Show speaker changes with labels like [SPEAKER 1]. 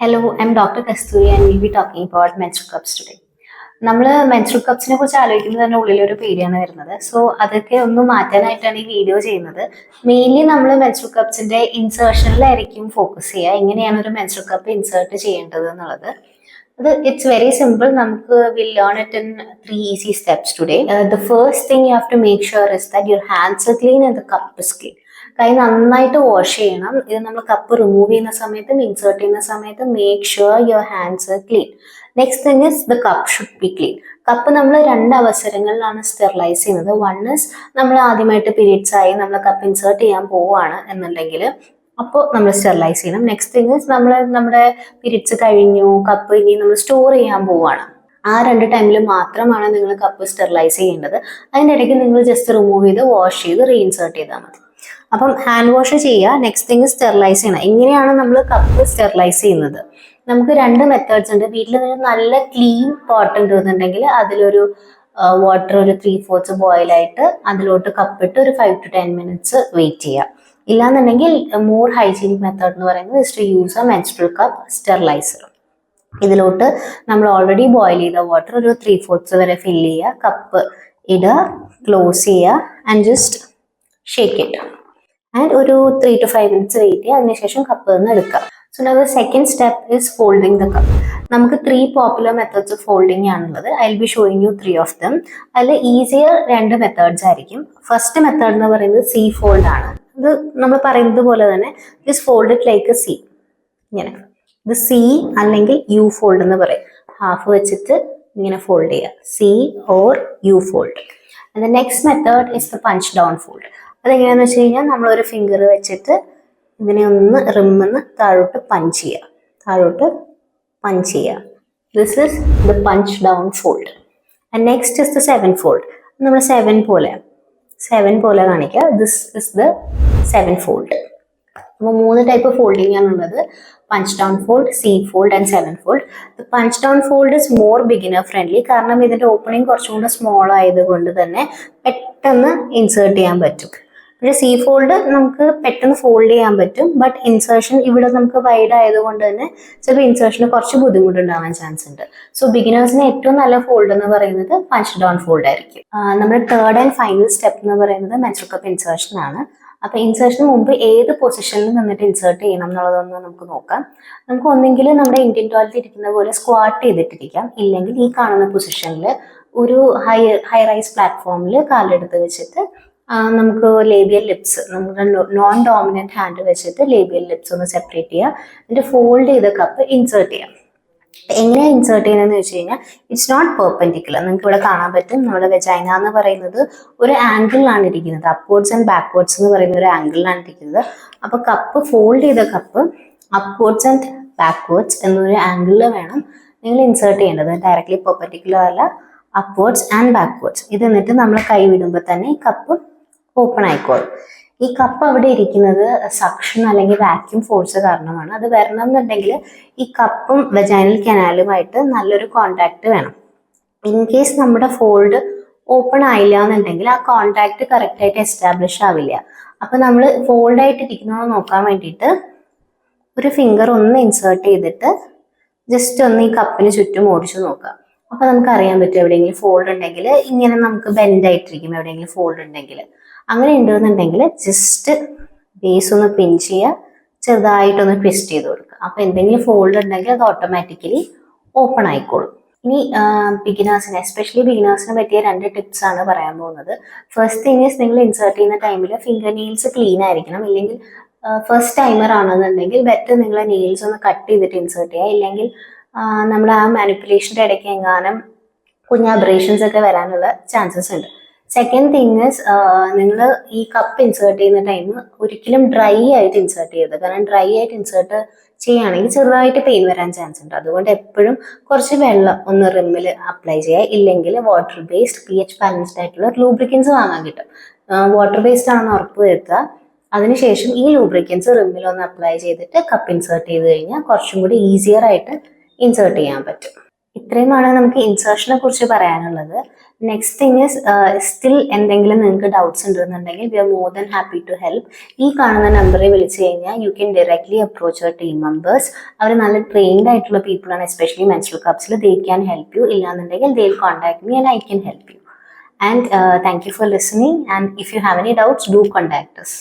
[SPEAKER 1] Hello, I'm doctor Kasturi and will be talking about menstrual cups today നമ്മൾ menstrual കപ്സിനെ കുറിച്ച് ആലോചിക്കുമ്പോൾ തന്നെ ഉള്ളിലൊരു പേടിയാണ് വരുന്നത്. സോ അതൊക്കെ ഒന്ന് മാറ്റാനായിട്ടാണ് ഈ വീഡിയോ ചെയ്യുന്നത്. മെയിൻലി നമ്മൾ മെൻസ്ട്രൽ കപ്സിന്റെ ഇൻസേർഷനിലായിരിക്കും ഫോക്കസ് ചെയ്യുക. എങ്ങനെയാണ് ഒരു മെൻസ്ട്രൽ കപ്പ് ഇൻസേർട്ട് ചെയ്യേണ്ടത് എന്നുള്ളത്. അത് ഇറ്റ്സ് വെരി സിമ്പിൾ നമുക്ക് will learn it in three easy steps today the first thing you have to make sure is that your hands clean and the cup is clean കൈ നന്നായിട്ട് wash ചെയ്യണം. ഇത് നമ്മൾ cup remove ചെയ്യുന്ന സമയത്തും insert ചെയ്യുന്ന സമയത്തും make sure your hands clean next thing is the cup should be clean cup നമ്മൾ രണ്ട് അവസരങ്ങളിലാണ് സ്റ്റെറിലൈസ് ചെയ്യുന്നത്. വൺ ഇസ് നമ്മൾ ആദ്യമായിട്ട് പീരീഡ്സ് ആയി നമ്മൾ കപ്പ് ഇൻസേർട്ട് ചെയ്യാൻ പോവുകയാണ് എന്നുണ്ടെങ്കിൽ അപ്പോൾ നമ്മൾ സ്റ്റെറിലൈസ് ചെയ്യണം. നെക്സ്റ്റ് തിങ് ഇസ് നമ്മൾ നമ്മുടെ പീരീഡ്സ് കഴിഞ്ഞു കപ്പ് ഇനി നമ്മൾ സ്റ്റോർ ചെയ്യാൻ പോവുകയാണ്. ആ രണ്ട് ടൈമിൽ മാത്രമാണ് നിങ്ങൾ കപ്പ് സ്റ്റെറിലൈസ് ചെയ്യേണ്ടത്. അതിന്റെ ഇടയ്ക്ക് നിങ്ങൾ ജസ്റ്റ് റിമൂവ് ചെയ്ത് വാഷ് ചെയ്ത് റീഇൻസേർട്ട് ചെയ്താൽ മതി. അപ്പം ഹാൻഡ് വാഷ് ചെയ്യുക നെക്സ്റ്റ് തിങ് സ്റ്റെറിലൈസ് ചെയ്യണം. എങ്ങനെയാണ് നമ്മൾ കപ്പ് സ്റ്റെറിലൈസ് ചെയ്യുന്നത്. നമുക്ക് രണ്ട് മെത്തേഡ്സ് ഉണ്ട്. വീട്ടിൽ നിന്ന് നല്ല ക്ലീൻ പോട്ട് ഉണ്ടെന്നുണ്ടെങ്കിൽ അതിലൊരു വാട്ടർ ഒരു ത്രീ ഫോർത്ത് ബോയിലായിട്ട് അതിലോട്ട് കപ്പിട്ട് ഒരു five to ten minutes wait ചെയ്യുക. ഇല്ലാന്നുണ്ടെങ്കിൽ മോർ ഹൈജീനിക് മെത്തേഡ് എന്ന് പറയുന്നത് is to use a menstrual cup sterilizer ഇതിലോട്ട് നമ്മൾ ഓൾറെഡി ബോയിൽ ചെയ്ത വാട്ടർ ഒരു ത്രീ ഫോർത്ത് വരെ ഫില്ല് ചെയ്യുക കപ്പ് ഇടുക ക്ലോസ് ചെയ്യുക ആൻഡ് ജസ്റ്റ് ഷേക്ക് ഇട്ട് ആൻഡ് ഒരു three to five minutes wait ചെയ്യുക അതിനുശേഷം കപ്പ് നിന്ന് എടുക്കുക സോ നമ്മൾ the second step is folding the cup നമുക്ക് three popular methods of folding ആണുള്ളത്. I will be showing you three of them അതിൽ ഈസിയർ രണ്ട് മെത്തേഡ്സ് ആയിരിക്കും. ഫസ്റ്റ് മെത്തേഡ് എന്ന് പറയുന്നത് സി ഫോൾഡ് ആണ്. ഇത് നമ്മൾ പറയുന്നത് പോലെ തന്നെ ദിസ് ഫോൾഡ് ലൈക്ക് സി ഇങ്ങനെ. ഇത് സി അല്ലെങ്കിൽ യു ഫോൾഡ് എന്ന് പറയും. ഹാഫ് വെച്ചിട്ട് ഇങ്ങനെ ഫോൾഡ് ചെയ്യുക. C or U fold and next method is the punch down fold അതെങ്ങനെയാന്ന് വെച്ച് കഴിഞ്ഞാൽ നമ്മളൊരു ഫിംഗർ വെച്ചിട്ട് ഇതിനെ ഒന്ന് റിമ്മെന്ന് താഴോട്ട് പഞ്ച് ചെയ്യുക താഴോട്ട് പഞ്ച് ചെയ്യുക this is the punch down fold and next is the seven fold നമ്മൾ സെവൻ പോലെ സെവൻ പോലെ കാണിക്കുക this is the seven fold അപ്പോൾ മൂന്ന് ടൈപ്പ് ഫോൾഡിംഗ് ആണുള്ളത് punch down fold C fold and seven fold punch down fold is more beginner friendly കാരണം ഇതിന്റെ opening കുറച്ചും കൂടെ സ്മോൾ ആയതുകൊണ്ട് തന്നെ പെട്ടെന്ന് ഇൻസേർട്ട് ചെയ്യാൻ പറ്റും. പക്ഷേ സീ ഫോൾഡ് നമുക്ക് പെട്ടെന്ന് ഫോൾഡ് ചെയ്യാൻ പറ്റും. ബട്ട് ഇൻസേർഷൻ ഇവിടെ നമുക്ക് വൈഡ് ആയതുകൊണ്ട് തന്നെ ചിലപ്പോൾ ഇൻസേർഷന് കുറച്ച് ബുദ്ധിമുട്ടുണ്ടാവാൻ ചാൻസ് ഉണ്ട്. സോ ബിഗിനേഴ്സിന് ഏറ്റവും നല്ല ഫോൾഡ് എന്ന് പറയുന്നത് പഞ്ച് ഡൗൺ ഫോൾഡ് ആയിരിക്കും നമ്മുടെ തേർഡ് ആൻഡ് ഫൈനൽ സ്റ്റെപ്പ് എന്ന് പറയുന്നത് മെൻസ്ട്രൽ കപ്പ് ഇൻസേർഷൻ ആണ്. അപ്പൊ ഇൻസേർഷന് മുമ്പ് ഏത് പൊസിഷനിൽ നിന്നിട്ട് ഇൻസേർട്ട് ചെയ്യണം എന്നുള്ളതൊന്ന് നമുക്ക് നോക്കാം. നമുക്ക് ഒന്നെങ്കിൽ നമ്മുടെ ഇന്ത്യൻ ടോയ്ലറ്റ് ഇരിക്കുന്ന പോലെ സ്ക്വാട്ട് ചെയ്തിട്ടിരിക്കാം. ഇല്ലെങ്കിൽ ഈ കാണുന്ന പൊസിഷനിൽ ഒരു ഹൈ ഹൈ റൈസ് പ്ലാറ്റ്ഫോമിൽ കാലെടുത്ത് വെച്ചിട്ട് നമുക്ക് ലേബിയൽ ലിപ്സ് നമ്മുടെ നോൺ ഡോമിനന്റ് ഹാൻഡ് വെച്ചിട്ട് ലേബിയൽ ലിപ്സ് ഒന്ന് സെപ്പറേറ്റ് ചെയ്യുക. എന്നിട്ട് ഫോൾഡ് ചെയ്ത കപ്പ് ഇൻസേർട്ട് ചെയ്യാം എങ്ങനെയാണ് ഇൻസേർട്ട് ചെയ്യുന്നതെന്ന് വെച്ച് കഴിഞ്ഞാൽ ഇറ്റ്സ് നോട്ട് പെർപെൻഡിക്കുലർ നിങ്ങൾക്ക് ഇവിടെ കാണാൻ പറ്റും. നമ്മുടെ വെജൈന എന്ന് പറയുന്നത് ഒരു ആംഗിളിലാണ് ഇരിക്കുന്നത്. അപ്വേർഡ്സ് ആൻഡ് ബാക്ക്വേർഡ്സ് എന്ന് പറയുന്ന ഒരു ആംഗിളിലാണ് ഇരിക്കുന്നത്. അപ്പോൾ കപ്പ് ഫോൾഡ് ചെയ്ത കപ്പ് അപ്വേർഡ്സ് ആൻഡ് ബാക്ക്വേർഡ്സ് എന്നൊരു ആംഗിളിൽ വേണം നിങ്ങൾ ഇൻസേർട്ട് ചെയ്യേണ്ടത്. ഡയറക്ട്ലി പെർപെൻഡിക്കുലർ അല്ല അപ്വേർഡ്സ് ആൻഡ് ബാക്ക്വേർഡ്സ് ഇത് എന്നിട്ട് നമ്മൾ കൈ വിടുമ്പോൾ തന്നെ കപ്പ് ഓപ്പൺ ആയിക്കോളും. ഈ കപ്പ് അവിടെ ഇരിക്കുന്നത് സക്ഷൻ അല്ലെങ്കിൽ വാക്യൂം ഫോഴ്സ് കാരണമാണ്. അത് വരണം എന്നുണ്ടെങ്കിൽ ഈ കപ്പും വെജൈനൽ കനാലുമായിട്ട് നല്ലൊരു കോണ്ടാക്ട് വേണം. ഇൻ കേസ് നമ്മുടെ ഫോൾഡ് ഓപ്പൺ ആയില്ല എന്നുണ്ടെങ്കിൽ ആ കോണ്ടാക്ട് കറക്റ്റ് ആയിട്ട് എസ്റ്റാബ്ലിഷ് ആവില്ല. അപ്പൊ നമ്മൾ ഫോൾഡ് ആയിട്ട് ഇരിക്കുന്നത് നോക്കാൻ വേണ്ടിയിട്ട് ഒരു ഫിംഗർ ഒന്ന് ഇൻസേർട്ട് ചെയ്തിട്ട് ജസ്റ്റ് ഒന്ന് ഈ കപ്പിന് ചുറ്റും ഓടിച്ചു നോക്കുക. അപ്പൊ നമുക്ക് അറിയാൻ പറ്റും എവിടെയെങ്കിലും ഫോൾഡ് ഉണ്ടെങ്കിൽ ഇങ്ങനെ നമുക്ക് ബെൻഡ് ആയിട്ടിരിക്കും എവിടെയെങ്കിലും ഫോൾഡ് ഉണ്ടെങ്കിൽ. അങ്ങനെ ഉണ്ടെന്നുണ്ടെങ്കിൽ ജസ്റ്റ് ബേസ് ഒന്ന് പിൻ ചെയ്യുക ചെറുതായിട്ടൊന്ന് ട്വിസ്റ്റ് ചെയ്ത് കൊടുക്കുക. അപ്പൊ എന്തെങ്കിലും ഫോൾഡ് ഉണ്ടെങ്കിൽ അത് ഓട്ടോമാറ്റിക്കലി ഓപ്പൺ ആയിക്കോളും. ഇനി ബിഗിനേഴ്സിന് എസ്പെഷ്യലി ബിഗിനേഴ്സിന് പറ്റിയ രണ്ട് ടിപ്സ് ആണ് പറയാൻ പോകുന്നത്. ഫസ്റ്റ് തിങ് ഈസ് നിങ്ങൾ ഇൻസേർട്ട് ചെയ്യുന്ന ടൈമിൽ ഫിംഗർ നെയിൽസ് ക്ലീൻ ആയിരിക്കണം. ഇല്ലെങ്കിൽ ഫസ്റ്റ് ടൈമർ ആണെന്നുണ്ടെങ്കിൽ ബെറ്റർ നിങ്ങളെ നെയിൽസ് ഒന്ന് കട്ട് ചെയ്തിട്ട് ഇൻസേർട്ട് ചെയ്യുക. ഇല്ലെങ്കിൽ നമ്മൾ ആ മാനിപ്പുലേഷന്റെ ഇടയ്ക്ക് എങ്ങാനും കുഞ്ഞ് അബ്രേഷൻസ് ഒക്കെ വരാനുള്ള ചാൻസസ് ഉണ്ട്. സെക്കൻഡ് തിങ് ഇസ് നിങ്ങൾ ഈ കപ്പ് ഇൻസേർട്ട് ചെയ്യുന്ന ടൈം ഒരിക്കലും ഡ്രൈ ആയിട്ട് ഇൻസേർട്ട് ചെയ്യരുത്. കാരണം ഡ്രൈ ആയിട്ട് ഇൻസേർട്ട് ചെയ്യുകയാണെങ്കിൽ ചെറുതായിട്ട് പെയിൻ വരാൻ ചാൻസ് ഉണ്ട്. അതുകൊണ്ട് എപ്പോഴും കുറച്ച് വെള്ളം ഒന്ന് റിമ്മിൽ അപ്ലൈ ചെയ്യുക. ഇല്ലെങ്കിൽ water based P H balanced ആയിട്ടുള്ള ലൂബ്രിക്കൻസ് വാങ്ങാൻ കിട്ടും. വാട്ടർ ബേസ്ഡ് ആണെന്ന് ഉറപ്പ് വരുത്തുക. അതിനുശേഷം ഈ ലൂബ്രിക്കൻസ് റിമ്മിൽ ഒന്ന് അപ്ലൈ ചെയ്തിട്ട് കപ്പ് ഇൻസേർട്ട് ചെയ്ത് കഴിഞ്ഞാൽ കുറച്ചും കൂടി ഈസിയർ ആയിട്ട് ഇൻസേർട്ട് ചെയ്യാൻ പറ്റും. ഇത്രയുമാണ് നമുക്ക് ഇൻസേർഷനെ കുറിച്ച് പറയാനുള്ളത്. നെക്സ്റ്റ് തിങ് ഇസ് സ്റ്റിൽ എന്തെങ്കിലും നിങ്ങൾക്ക് ഡൗട്ട്സ് ഉണ്ടെന്നുണ്ടെങ്കിൽ we are more than happy to help ഈ കാണുന്ന നമ്പറിൽ വിളിച്ചു കഴിഞ്ഞാൽ you can directly approach our team members അവർ നല്ല ട്രെയിൻഡ് ആയിട്ടുള്ള ആണ്. എസ്പെഷ്യലി മെൻസ്ട്രൽ കപ്സിൽ ദേ ക്യാൻ ഹെൽപ്പ് യു ഇല്ലാന്നുണ്ടെങ്കിൽ they contact me and I can help you and thank you for listening and if you have any doubts do contact us.